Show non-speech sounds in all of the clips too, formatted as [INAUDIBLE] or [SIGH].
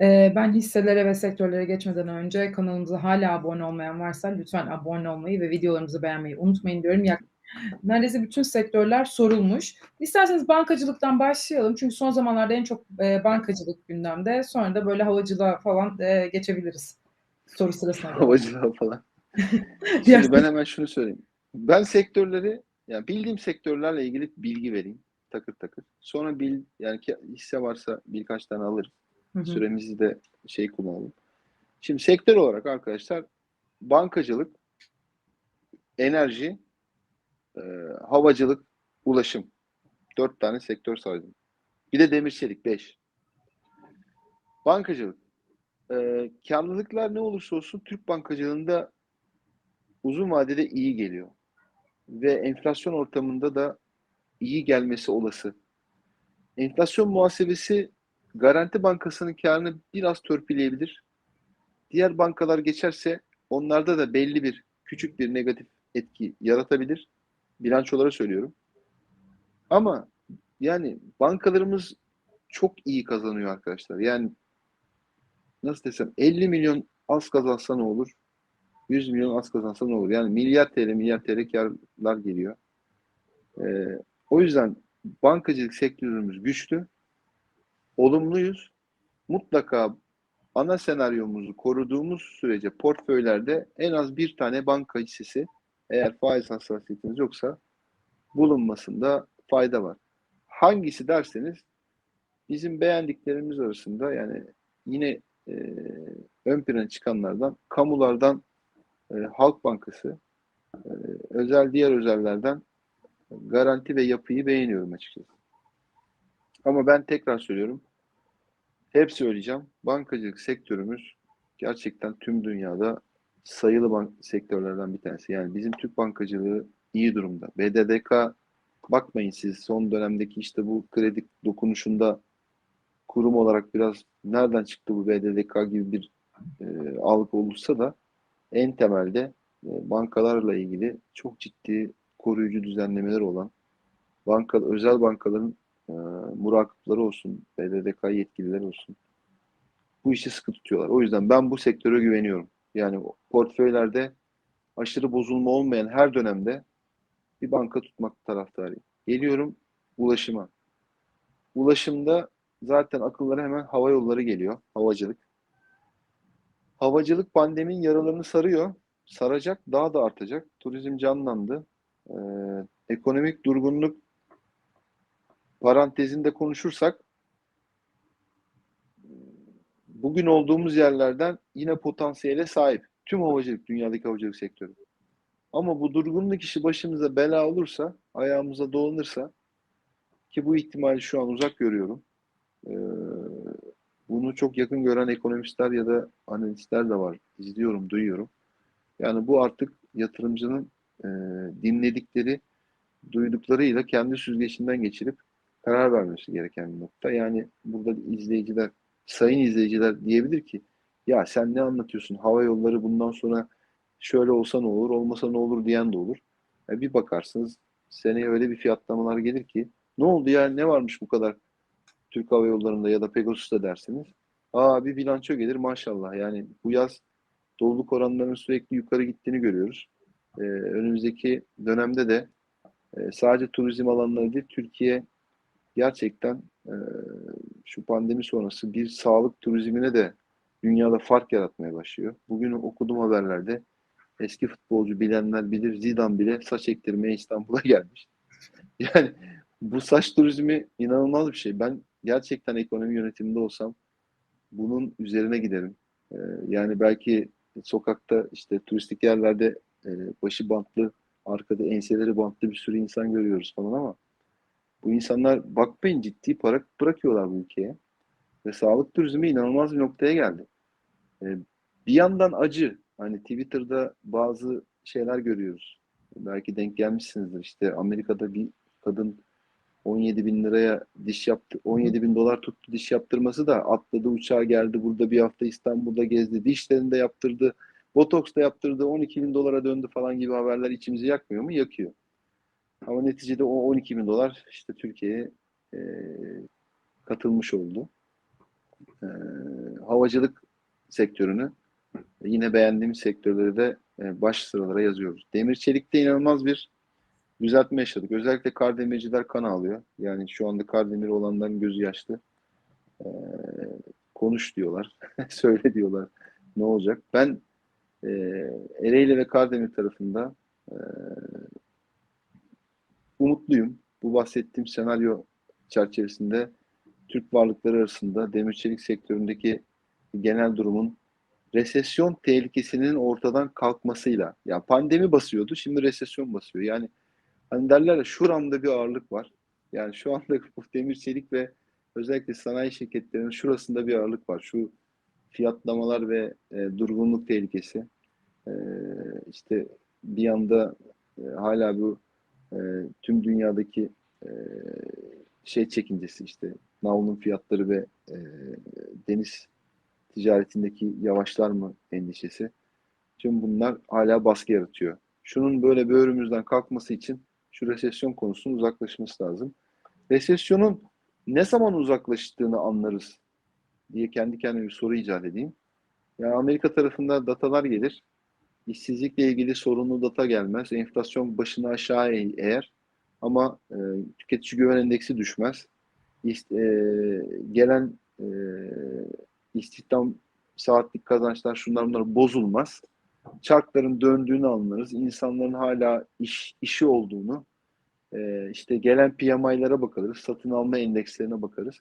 Eee, ben hisselere ve sektörlere geçmeden önce kanalımıza hâlâ abone olmayan varsa lütfen abone olmayı ve videolarımızı beğenmeyi unutmayın diyorum. Neredeyse bütün sektörler sorulmuş. İsterseniz bankacılıktan başlayalım çünkü son zamanlarda en çok, eee, bankacılık gündemde. Sonra da böyle havacılığa falan, eee, geçebiliriz soru sırasına. Havacılığa falan. [LAUGHS] Şimdi ben hemen şunu söyleyeyim. Ben sektörleri, yani bildiğim sektörlerle ilgili bilgi vereyim takır takır. Sonra bil yani hisse varsa birkaç tane alırız. Süremizi de şey kullanalım. Şimdi sektör olarak arkadaşlar bankacılık, enerji, eee, havacılık, ulaşım. 4 tane sektör saydım. Bir de demir çelik 5. Bankacılık. Eee, kârlılıklar ne olursa olsun Türk bankacılığında uzun vadede iyi geliyor ve enflasyon ortamında da iyi gelmesi olası. Enflasyon muhasebesi Garanti Bankası'nın kârını biraz törpüleyebilir. Diğer bankalar geçerse onlarda da belli bir küçük bir negatif etki yaratabilir. Bilançolara söylüyorum. Ama yani bankalarımız çok iyi kazanıyor arkadaşlar. Yani nasıl desem 50 milyon az kazansa ne olur? 100 milyon az kazansa ne olur? Yani milyar TL milyar TL kârlar geliyor. Eee, o yüzden bankacılık sektörümüz güçlü. Olumluyuz. Mutlaka ana senaryomuzu koruduğumuz sürece portföylerde en az bir tane banka hissesi eğer faiz hassasiyetiniz yoksa bulunmasında fayda var. Hangisi derseniz bizim beğendiklerimiz arasında yani yine eee, ön plana çıkanlardan kamulardan eee, Halk Bankası, eee, özel diğer özellerden Garanti ve Yapı'yı beğeniyorum açıkçası. Ama ben tekrar söylüyorum. Hep söyleyeceğim. Bankacılık sektörümüz gerçekten tüm dünyada sayılı bank sektörlerden bir tanesi. Yani bizim Türk bankacılığı iyi durumda. BDDK bakmayın siz son dönemdeki işte bu kredi dokunuşunda kurum olarak biraz nereden çıktı bu BDDK gibi bir e, algı olursa da en temelde e, bankalarla ilgili çok ciddi koruyucu düzenlemeler olan banka özel bankaların e, murakipleri olsun, BDDK yetkilileri olsun. Bu işi sıkı tutuyorlar. O yüzden ben bu sektöre güveniyorum. Yani portföylerde aşırı bozulma olmayan her dönemde bir banka tutmak taraftarıyım. Geliyorum ulaşıma. Ulaşımda zaten akıllara hemen hava yolları geliyor. Havacılık. Havacılık pandemin yaralarını sarıyor. Saracak, daha da artacak. Turizm canlandı. Ee, ekonomik durgunluk parantezinde konuşursak bugün olduğumuz yerlerden yine potansiyele sahip. Tüm havacılık, dünyadaki havacılık sektörü. Ama bu durgunluk işi başımıza bela olursa, ayağımıza dolanırsa ki bu ihtimali şu an uzak görüyorum. Bunu çok yakın gören ekonomistler ya da analistler de var. İzliyorum, duyuyorum. Yani bu artık yatırımcının dinledikleri, duyduklarıyla kendi süzgecinden geçirip karar vermesi gereken bir nokta. Yani burada izleyiciler, sayın izleyiciler diyebilir ki ya sen ne anlatıyorsun? Hava yolları bundan sonra şöyle olsa ne olur, olmasa ne olur diyen de olur. Yani bir bakarsınız seneye öyle bir fiyatlamalar gelir ki ne oldu ya ne varmış bu kadar Türk Hava Yolları'nda ya da Pegasus'ta dersiniz. Aa bir bilanço gelir maşallah. Yani bu yaz doluluk oranlarının sürekli yukarı gittiğini görüyoruz. Ee, önümüzdeki dönemde de e, sadece turizm alanları değil Türkiye gerçekten e, şu pandemi sonrası bir sağlık turizmine de dünyada fark yaratmaya başlıyor. Bugün okudum haberlerde eski futbolcu bilenler bilir Zidane bile saç ektirmeye İstanbul'a [LAUGHS] gelmiş. Yani bu saç turizmi inanılmaz bir şey. Ben gerçekten ekonomi yönetiminde olsam bunun üzerine giderim. Ee, yani belki sokakta işte turistik yerlerde e, başı bantlı, arkada enseleri bantlı bir sürü insan görüyoruz falan ama bu insanlar bakmayın ciddi para bırakıyorlar bu ülkeye. Ve sağlık turizmi inanılmaz bir noktaya geldi. Ee, bir yandan acı. Hani Twitter'da bazı şeyler görüyoruz. Belki denk gelmişsinizdir. İşte Amerika'da bir kadın 17 bin liraya diş yaptı, 17 bin dolar tuttu diş yaptırması da atladı uçağa geldi burada bir hafta İstanbul'da gezdi, dişlerini de yaptırdı, botoks da yaptırdı, 12 bin dolara döndü falan gibi haberler içimizi yakmıyor mu? Yakıyor. Ama neticede o 12 bin dolar işte Türkiye'ye e, katılmış oldu. e, havacılık sektörünü yine beğendiğimiz sektörleri de e, baş sıralara yazıyoruz. Demir çelikte inanılmaz bir düzeltme yaşadık. Özellikle Kardemirciler kan ağlıyor. Yani şu anda Kardemir olanların gözü yaşlı. E, konuş diyorlar. [LAUGHS] Söyle diyorlar. Ne olacak? Ben e, Ereğli ve Kardemir tarafında e, umutluyum. Bu bahsettiğim senaryo çerçevesinde Türk varlıkları arasında demir çelik sektöründeki genel durumun resesyon tehlikesinin ortadan kalkmasıyla ya pandemi basıyordu şimdi resesyon basıyor. Yani hani derler ya şuramda bir ağırlık var. Yani şu anda [LAUGHS] bu demir çelik ve özellikle sanayi şirketlerinin şurasında bir ağırlık var. Şu fiyatlamalar ve e, durgunluk tehlikesi. E, işte bir yanda e, hala bu e, tüm dünyadaki e, şey çekincesi işte navlun fiyatları ve e, deniz ticaretindeki yavaşlar mı endişesi. Tüm bunlar hala baskı yaratıyor. Şunun böyle böğrümüzden kalkması için şu resesyon konusunun uzaklaşması lazım. Resesyonun ne zaman uzaklaştığını anlarız diye kendi kendime bir soru icat edeyim. Yani Amerika tarafında datalar gelir. İşsizlikle ilgili sorunlu data gelmez. Enflasyon başını aşağı eğer ama e, tüketici güven endeksi düşmez. İst, e, gelen e, istihdam saatlik kazançlar şunlar bunlar bozulmaz. Çarkların döndüğünü anlarız. İnsanların hala iş, işi olduğunu e, işte gelen PMI'lara bakarız. Satın alma endekslerine bakarız.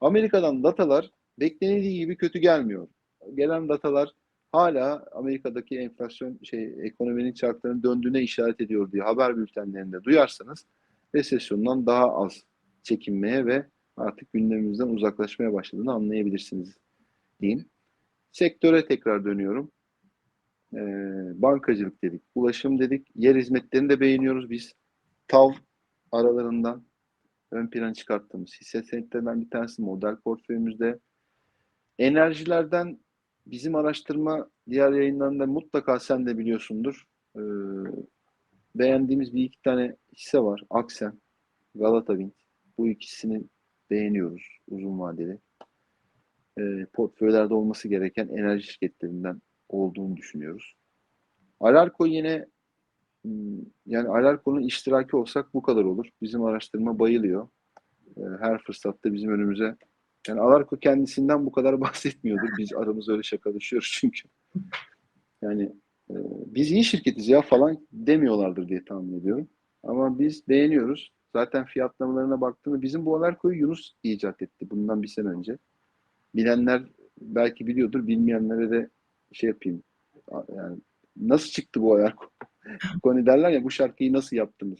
Amerika'dan datalar beklenildiği gibi kötü gelmiyor. Gelen datalar hala Amerika'daki enflasyon şey ekonominin çarklarının döndüğüne işaret ediyor diye haber bültenlerinde duyarsanız resesyondan daha az çekinmeye ve artık gündemimizden uzaklaşmaya başladığını anlayabilirsiniz diyeyim. Sektöre tekrar dönüyorum. Ee, bankacılık dedik, ulaşım dedik, yer hizmetlerini de beğeniyoruz biz. TAV aralarından ön plan çıkarttığımız hisse senetlerinden bir tanesi model portföyümüzde. Enerjilerden bizim araştırma diğer yayınlarında mutlaka sen de biliyorsundur. Ee, beğendiğimiz bir iki tane hisse var. Aksen, Galata Wind. Bu ikisini beğeniyoruz uzun vadeli. E, portföylerde olması gereken enerji şirketlerinden olduğunu düşünüyoruz. Alarko yine hmm, yani Alarko'nun iştiraki olsak bu kadar olur. Bizim araştırma bayılıyor. E, her fırsatta bizim önümüze yani Alarko kendisinden bu kadar [LAUGHS] bahsetmiyordur. Biz aramızda öyle şakalaşıyoruz çünkü. Yani e, biz iyi şirketiz ya falan demiyorlardır diye tahmin ediyorum. Ama biz beğeniyoruz. Zaten fiyatlamalarına baktığında bizim bu Alarko'yu Yunus icat etti bundan bir sene önce. Bilenler belki biliyordur, bilmeyenlere de şey yapayım. Yani nasıl çıktı bu Alarko? [LAUGHS] Konu derler ya bu şarkıyı nasıl yaptınız?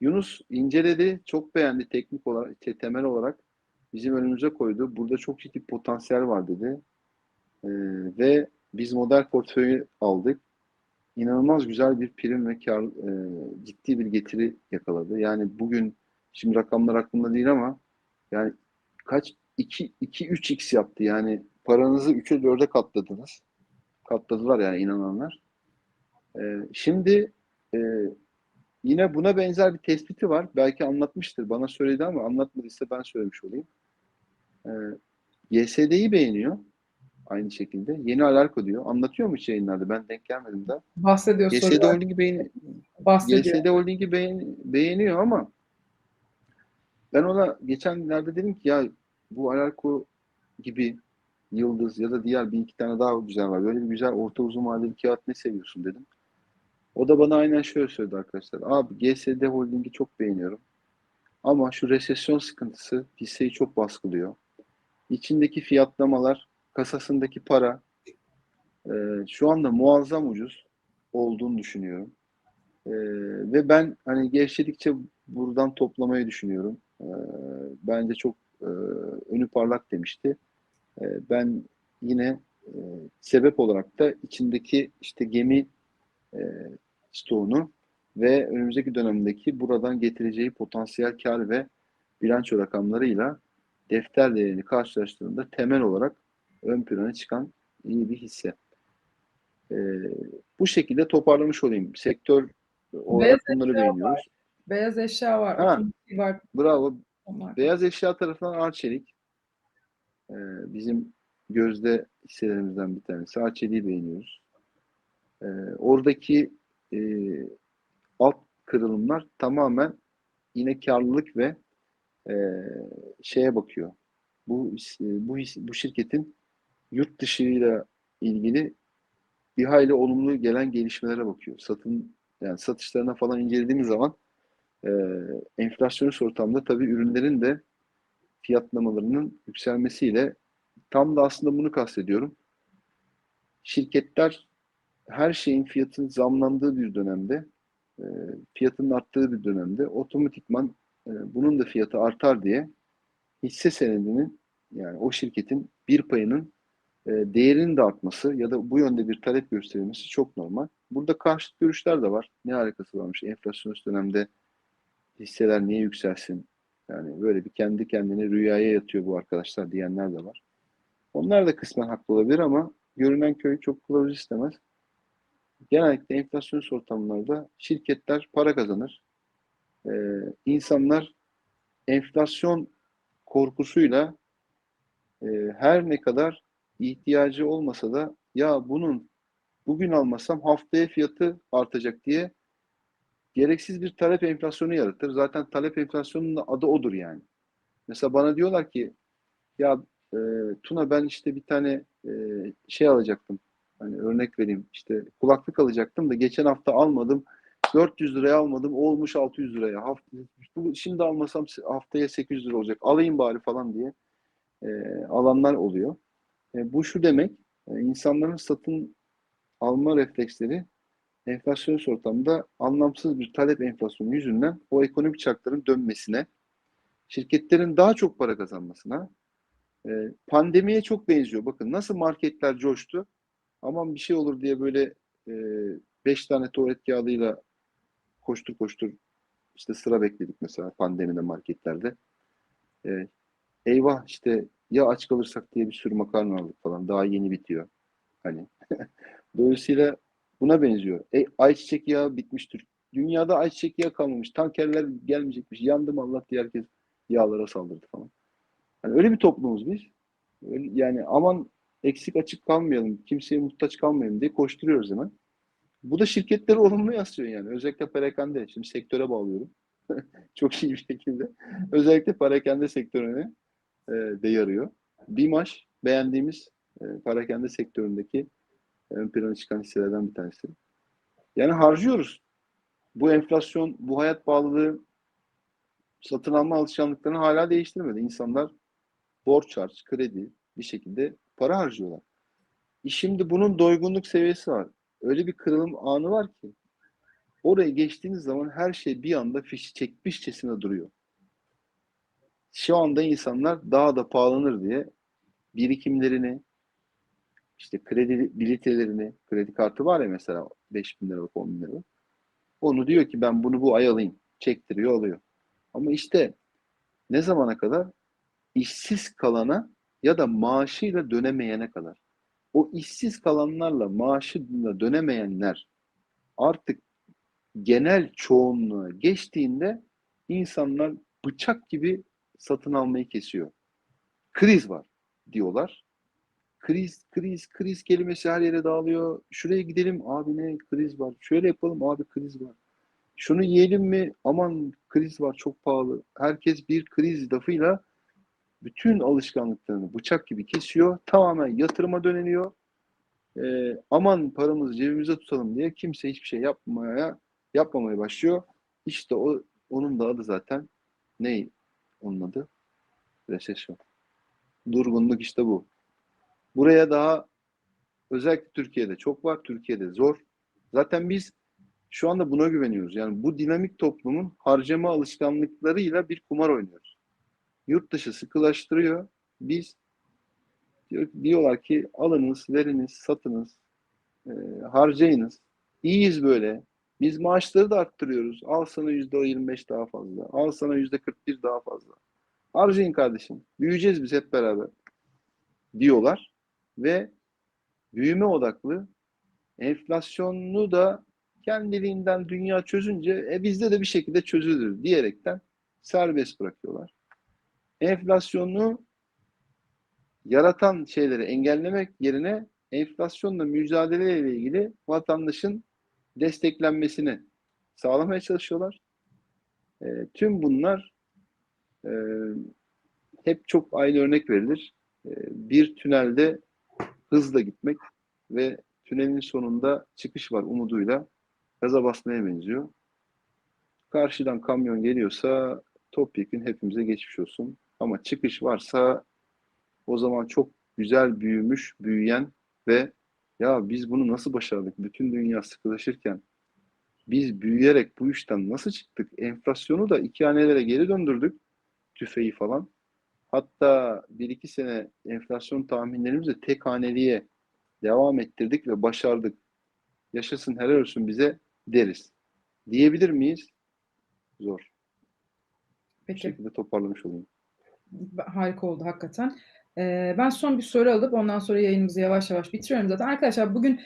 Yunus inceledi, çok beğendi teknik olarak, temel olarak bizim önümüze koydu. Burada çok ciddi potansiyel var dedi. Ee, ve biz model portföyü aldık. İnanılmaz güzel bir prim ve kar, e, ciddi bir getiri yakaladı. Yani bugün şimdi rakamlar aklımda değil ama yani kaç 2 2 3x yaptı. Yani paranızı 3'e 4'e katladınız. Katladılar yani inananlar. Ee, şimdi e, yine buna benzer bir tespiti var. Belki anlatmıştır. Bana söyledi ama anlatmadıysa ben söylemiş olayım. Ee, YSD'yi beğeniyor. Aynı şekilde. Yeni Alarko diyor. Anlatıyor mu yayınlarda? Ben denk gelmedim daha. Bahsediyor YSD. Holding'i beğen Bahsediyor. YSD Holding'i beğen beğeniyor ama ben ona geçenlerde dedim ki ya bu Alarko gibi Yıldız ya da diğer bir iki tane daha güzel var. Böyle bir güzel orta uzun vadeli kağıt ne seviyorsun dedim. O da bana aynen şöyle söyledi arkadaşlar. Abi GSD Holding'i çok beğeniyorum. Ama şu resesyon sıkıntısı hisseyi çok baskılıyor. İçindeki fiyatlamalar, kasasındaki para e, şu anda muazzam ucuz olduğunu düşünüyorum. E, ve ben hani gevşedikçe buradan toplamayı düşünüyorum. E, bence çok e, önü parlak demişti. E, ben yine e, sebep olarak da içindeki işte gemi e, stoğunu ve önümüzdeki dönemdeki buradan getireceği potansiyel kar ve bilanço rakamlarıyla defter değerini karşılaştığında temel olarak ön plana çıkan iyi bir hisse. E, bu şekilde toparlamış olayım. Sektör olarak Beyaz bunları beğeniyoruz. Beyaz eşya var. Ha. var. Bravo. Onlar. Beyaz eşya tarafından Arçelik. Ee, bizim gözde hisselerimizden bir tanesi. Arçelik'i beğeniyoruz. Ee, oradaki e, alt kırılımlar tamamen yine karlılık ve e, şeye bakıyor. Bu bu bu şirketin yurt dışıyla ilgili bir hayli olumlu gelen gelişmelere bakıyor. Satın yani satışlarına falan incelediğimiz zaman e, enflasyonist ortamda tabii ürünlerin de fiyatlamalarının yükselmesiyle tam da aslında bunu kastediyorum. Şirketler her şeyin fiyatının zamlandığı bir dönemde, e, fiyatının arttığı bir dönemde otomatikman e, bunun da fiyatı artar diye hisse senedinin yani o şirketin bir payının e, değerinin de artması ya da bu yönde bir talep gösterilmesi çok normal. Burada karşıt görüşler de var. Ne alakası varmış? Enflasyonist dönemde hisseler niye yükselsin? Yani böyle bir kendi kendine rüyaya yatıyor bu arkadaşlar diyenler de var. Onlar da kısmen haklı olabilir ama görünen köy çok kılavuz istemez. Genellikle enflasyonist ortamlarda şirketler para kazanır. Ee, insanlar enflasyon korkusuyla e, her ne kadar ihtiyacı olmasa da ya bunun bugün almasam haftaya fiyatı artacak diye gereksiz bir talep enflasyonu yaratır. Zaten talep enflasyonunun adı odur yani. Mesela bana diyorlar ki ya e, Tuna ben işte bir tane e, şey alacaktım. Hani örnek vereyim işte kulaklık alacaktım da geçen hafta almadım. 400 liraya almadım. Olmuş 600 liraya. Bu, şimdi almasam haftaya 800 lira olacak. Alayım bari falan diye e, alanlar oluyor. E, bu şu demek, e, insanların satın alma refleksleri enflasyon ortamda anlamsız bir talep enflasyonu yüzünden o ekonomik çarkların dönmesine, şirketlerin daha çok para kazanmasına, e, pandemiye çok benziyor. Bakın nasıl marketler coştu, aman bir şey olur diye böyle e, beş tane tuvalet kağıdıyla koştur koştur işte sıra bekledik mesela pandemide marketlerde. E, eyvah işte ya aç kalırsak diye bir sürü makarna aldık falan. Daha yeni bitiyor. Hani [LAUGHS] dolayısıyla buna benziyor. E, ayçiçek yağı bitmiştir. Dünyada ayçiçek yağı kalmamış. Tankerler gelmeyecekmiş. Yandım Allah diye herkes yağlara saldırdı falan. Yani öyle bir toplumuz biz. Öyle, yani aman eksik açık kalmayalım, kimseye muhtaç kalmayalım diye koşturuyoruz hemen. Bu da şirketleri olumlu yansıyor yani. Özellikle perakende. Şimdi sektöre bağlıyorum. [LAUGHS] Çok iyi bir şekilde. Özellikle perakende sektörüne e, de yarıyor. BİMAŞ beğendiğimiz e, perakende sektöründeki ön plana çıkan hisselerden bir tanesi. Yani harcıyoruz. Bu enflasyon, bu hayat bağlılığı satın alma alışkanlıklarını hala değiştirmedi. İnsanlar borç harç, kredi bir şekilde para harcıyorlar. E şimdi bunun doygunluk seviyesi var. Öyle bir kırılım anı var ki oraya geçtiğiniz zaman her şey bir anda fişi çekmişçesine duruyor. Şu anda insanlar daha da pahalanır diye birikimlerini, işte kredi bilitelerini, kredi kartı var ya mesela 5 bin liralık 10 bin liralık. Onu diyor ki ben bunu bu ay alayım. Çektiriyor alıyor. Ama işte ne zamana kadar? işsiz kalana ya da maaşıyla dönemeyene kadar. O işsiz kalanlarla maaşıyla dönemeyenler artık genel çoğunluğa geçtiğinde insanlar bıçak gibi satın almayı kesiyor. Kriz var diyorlar. Kriz, kriz, kriz kelimesi her yere dağılıyor. Şuraya gidelim abi ne kriz var. Şöyle yapalım abi kriz var. Şunu yiyelim mi? Aman kriz var çok pahalı. Herkes bir kriz lafıyla bütün alışkanlıklarını bıçak gibi kesiyor. Tamamen yatırıma döneniyor. Ee, aman paramızı cebimize tutalım diye kimse hiçbir şey yapmaya yapmamaya başlıyor. İşte o onun da adı zaten ne onun adı? Resesyon. Durgunluk işte bu. Buraya daha özellikle Türkiye'de çok var. Türkiye'de zor. Zaten biz şu anda buna güveniyoruz. Yani bu dinamik toplumun harcama alışkanlıklarıyla bir kumar oynuyoruz. Yurt dışı sıkılaştırıyor. Biz diyorlar ki alınız, veriniz, satınız, e, harcayınız. İyiyiz böyle. Biz maaşları da arttırıyoruz. Al sana yüzde 25 daha fazla. Al sana yüzde 41 daha fazla. Harcayın kardeşim. Büyüyeceğiz biz hep beraber. Diyorlar. Ve büyüme odaklı enflasyonu da kendiliğinden dünya çözünce e bizde de bir şekilde çözülür diyerekten serbest bırakıyorlar. Enflasyonu yaratan şeyleri engellemek yerine enflasyonla mücadeleyle ilgili vatandaşın desteklenmesini sağlamaya çalışıyorlar. E, tüm bunlar e, hep çok aynı örnek verilir. E, bir tünelde hızla gitmek ve tünelin sonunda çıkış var umuduyla gaza basmaya benziyor. Karşıdan kamyon geliyorsa topyekun hepimize geçmiş olsun. Ama çıkış varsa o zaman çok güzel büyümüş, büyüyen ve ya biz bunu nasıl başardık? Bütün dünya sıkılaşırken biz büyüyerek bu işten nasıl çıktık? Enflasyonu da iki hanelere geri döndürdük. Tüfeği falan. Hatta bir iki sene enflasyon tahminlerimizi tek haneliye devam ettirdik ve başardık. Yaşasın helal olsun bize deriz. Diyebilir miyiz? Zor. Bu Peki. şekilde toparlamış olayım. Harika oldu hakikaten. Ee, ben son bir soru alıp ondan sonra yayınımızı yavaş yavaş bitiriyorum zaten. Arkadaşlar bugün